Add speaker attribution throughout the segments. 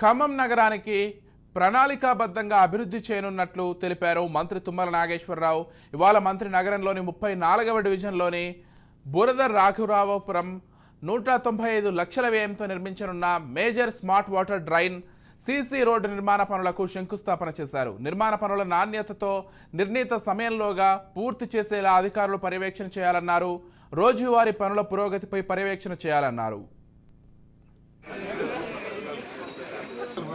Speaker 1: ఖమ్మం నగరానికి ప్రణాళికాబద్ధంగా అభివృద్ధి చేయనున్నట్లు తెలిపారు మంత్రి తుమ్మల నాగేశ్వరరావు. ఇవాళ మంత్రి నగరంలోని ముప్పై నాలుగవ డివిజన్లోని బురద రాఘురావపురం నూట తొంభై ఐదు లక్షల వ్యయంతో నిర్మించనున్న major smart water drain CC road నిర్మాణ పనులకు శంకుస్థాపన చేశారు. నిర్మాణ పనుల నాణ్యతతో నిర్ణీత సమయంలోగా పూర్తి చేసేలా అధికారులు పర్యవేక్షణ చేయాలన్నారు. రోజువారీ పనుల పురోగతిపై పర్యవేక్షణ చేయాలన్నారు.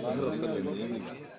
Speaker 2: サンドウィッグでござい
Speaker 3: ます。